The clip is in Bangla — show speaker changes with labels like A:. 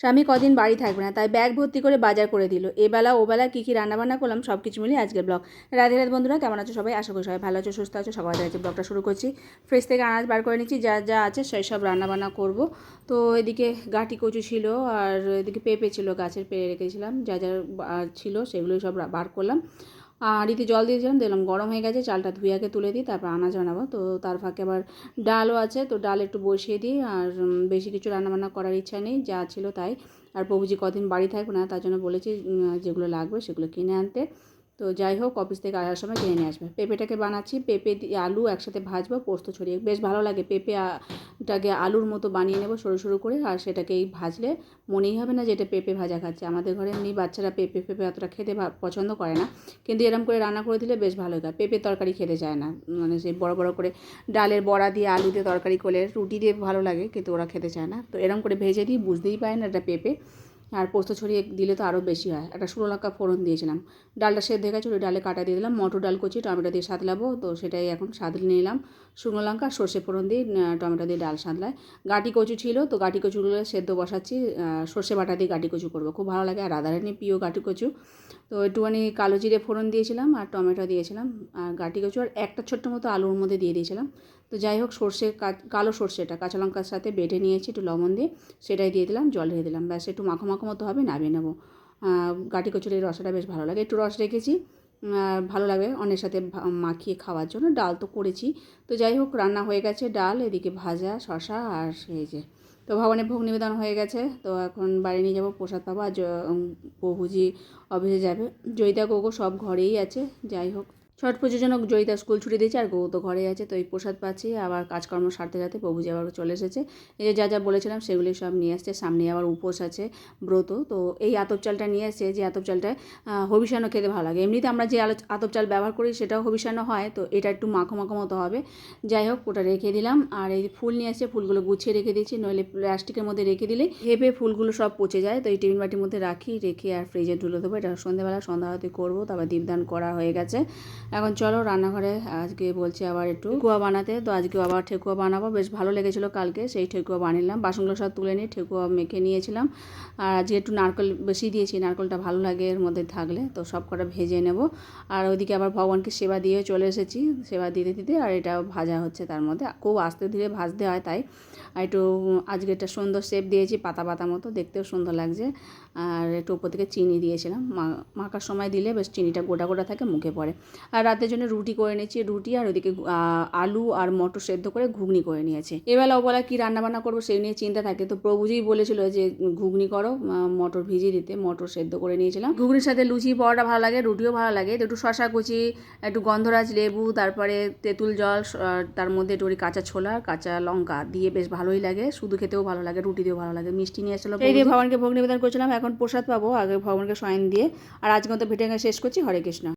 A: স্বামী কদিন বাড়ি থাকবে না, তাই ব্যাগ ভর্তি করে বাজার করে দিল। এবেলা ওবেলা কী কী রান্নাবান্না করলাম, সব কিছু মিলিয়ে আজকের ব্লগ রাধে রাধে বন্ধুরা, কেমন আছো সবাই? আশা করি সবাই ভালো আছো, সুস্থ আছো। সবাই আছে ব্লগটা শুরু করছি। ফ্রিজ থেকে আনাজ বার করে নিচ্ছি, যা যা আছে সেই সব রান্নাবান্না করব। তো এদিকে গাটি কচু ছিল, আর এদিকে পেঁপে ছিল, গাছের পেড়ে রেখেছিলাম। যা যা ছিল, সেগুলোই সব বার করলাম। ইতি জল দিয়েছিলাম দেখলাম গরম হয়ে গেছে, চালটা ধুয়ে আগে তুলে দিই, তারপর আনাজ বানাবো। তো তার ফাঁকে আবার ডালও আছে, তো ডাল একটু বসিয়ে দিই, আর বেশি কিছু রান্নাবান্না করার ইচ্ছা নেই, যা ছিল তাই। আর প্রভুজি কদিন বাড়ি থাকবে না, তার জন্য বলেছি যেগুলো লাগবে সেগুলো কিনে আনতে। তো যাই হোক অফিস থেকে আসার সময় কিনে নিয়ে আসবে। পেঁপেটাকে বানাচ্ছি, পেঁপে দিয়ে আলু একসাথে ভাজবো, পোস্ত ছড়িয়ে, বেশ ভালো লাগে। পেঁপে, আ- আলুর মতো বানিয়ে নেব সরু সরু করে, আর সেটাকেই ভাজলে মনেই হবে না যে এটা পেঁপে ভাজা খাচ্ছে। আমাদের ঘরে এমনি বাচ্চারা পেঁপে পেঁপে অতটা খেতে পছন্দ করে না। কিন্তু এরম করে রান্না করে দিলে বেশ ভালো হয়। পেঁপে তরকারি খেতে চায় না। মানে সেই বড় বড় করে ডালের বড়া দিয়ে আলু দিয়ে তরকারি করলে রুটি দিয়ে ভালো লাগে, কিন্তু ওরা খেতে চায় না। তো এরম করে ভেজে দিই, বুঝতেই পারে না এটা পেঁপে। আর পোস্ত ছড়িয়ে দিলে তো আরও বেশি হয়। একটা শুকনো লঙ্কা ফোড়ন দিয়েছিলাম। ডালটা সেদ্ধ হয়ে গেছে ওই ডালে কাটা দিয়ে দিলাম। মটর ডাল কচি, টমেটো দিয়ে সাঁতলাবো, তো সেটাই এখন সাঁতলে নিলাম। শুকনো লঙ্কা, সর্ষে ফোড়ন দিয়ে টমেটো দিয়ে ডাল সাঁতলায়। গাটি কচু ছিল, তো গাটি কচুগুলো সেদ্ধ বসাচ্ছি। সর্ষে বাটা দিয়ে গাটি কচু করব। খুব ভালো লাগে। আর রাধারানী প্রিয় গাটি কচু। তো একটুখানি কালো জিরে ফোড়ন দিয়েছিলাম আর টমেটো দিয়েছিলাম আর গাটি কচু আর একটা ছোট্ট মতো আলুর মধ্যে দিয়ে দিয়েছিলাম। তো যাই হোক সর্ষে কালো সর্ষেটা কাঁচা লঙ্কার সাথে বেটে নিয়েছি, একটু লবণ দিয়ে সেটাই দিয়ে দিলাম, জল ঢেলে দিলাম, ব্যাস একটু মাখো মাখো মতো হবে নামিয়ে নেব। গাটি কচুর এই রসাটা বেশ ভালো লাগে, একটু রস রেখেছি ভালো লাগে অনেক সাথে মাখিয়ে খাওয়ার জন্য, ডাল তো করেছি। তো যাই হোক রান্না হয়ে গেছে, ডাল, এদিকে ভাজা শশা আর এই যে তো ভগবানের ভোগ নিবেদন হয়ে গেছে। তো এখন বাড়ি নিয়ে যাব, প্রসাদ পাবো, আর প্রভুজি অফিসে যাবে। জয়িতা গোগো সব ঘরেই আছে, যাই হোক। ছট পুজোর জন্য জয়িতা স্কুল ছুটি দিয়েছে আর গৌ তো ঘরেই আছে তো এই প্রসাদ পাচ্ছি আবার কাজকর্ম সারতে সারতে প্রভুজি আবার চলে এসেছে। এই যে যা যা বলেছিলাম সেগুলি সব নিয়ে আসছে সামনে আবার উপোস আছে ব্রত তো এই আতপ চালটা নিয়ে এসছে যে আতপ চালটা আহ, হবিষান্ন খেতে ভালো লাগে। এমনিতে আমরা যে আতপ চাল ব্যবহার করি সেটাও হবিষান্ন হয় তো এটা একটু মাখো মাখো মতো হবে। যাই হোক ওটা রেখে দিলাম আর এই ফুল নিয়ে এসছে ফুলগুলো গুছিয়ে রেখে দিয়েছি নইলে প্লাস্টিকের মধ্যে রেখে দিলে হেপে ফুলগুলো সব পচে যায় তো এই টিফিন বাটির মধ্যে রাখি রেখে আর ফ্রিজে তুলে দেবো এটা সন্ধ্যেবেলা সন্ধ্যা আরতি করব তারপর দীপদান করা হয়ে গেছে। এখন চলো রান্নাঘরে, আজকে বলছি আবার একটু ঠেকুয়া বানাতে। তো আজকে আবার ঠেকুয়া বানাবো। বেশ ভালো লেগেছিলো কালকে, সেই ঠেকুয়া বানিলাম। বাসনগুলো সব তুলে নিয়ে ঠেকুয়া মেখে নিয়েছিলাম। আর আজকে একটু নারকেল বেশি দিয়েছি, নারকেলটা ভালো লাগে এর মধ্যে থাকলে। তো সব কটা ভেজে নেব। আর ওইদিকে আবার ভগবানকে সেবা দিয়ে চলে এসেছি, সেবা দিতে দিতে। আর এটাও ভাজা হচ্ছে তার মধ্যে। খুব আস্তে ধীরে ভাজতে হয় তাই। আর একটু আজকে একটা সুন্দর শেপ দিয়েছি, পাতা পাতা মতো। দেখতেও সুন্দর লাগছে। আর একটু উপর থেকে চিনি দিয়েছিলাম। মাখার সময় দিলে বেশ চিনিটা গোটা গোটা থাকে, মুখে পড়ে। আর রাতের জন্য রুটি করে নিয়েছি রুটি আর ওদিকে আলু আর মটর সেদ্ধ করে ঘুগনি করে নিয়েছি। এবেলা ওবেলা কী রান্নাবান্না করব সেই নিয়ে চিন্তা থাকে। তো প্রভুজিই বলেছিল যে ঘুগনি করো মটর ভিজিয়ে দিতে মটর সেদ্ধ করে নিয়েছিলাম। ঘুগনির সাথে লুচি পরোটা ভালো লাগে রুটিও ভালো লাগে। তো একটু শশা কুচি একটু গন্ধরাজ লেবু তারপরে তেঁতুল জল তার মধ্যে একটু কাঁচা ছোলা কাঁচা লঙ্কা দিয়ে বেশ ভালোই লাগে। শুধু খেতেও ভালো লাগে রুটি দিয়েও ভালো লাগে। মিষ্টি নিয়ে আসলো এই দিয়ে ভগবানকে ভোগ নিবেদন করছিলাম। এখন প্রসাদ পাবো আগে ভগবানকে শয়ন দিয়ে। আর আজকে তো ভিডিও শেষ করছি। হরে কৃষ্ণ।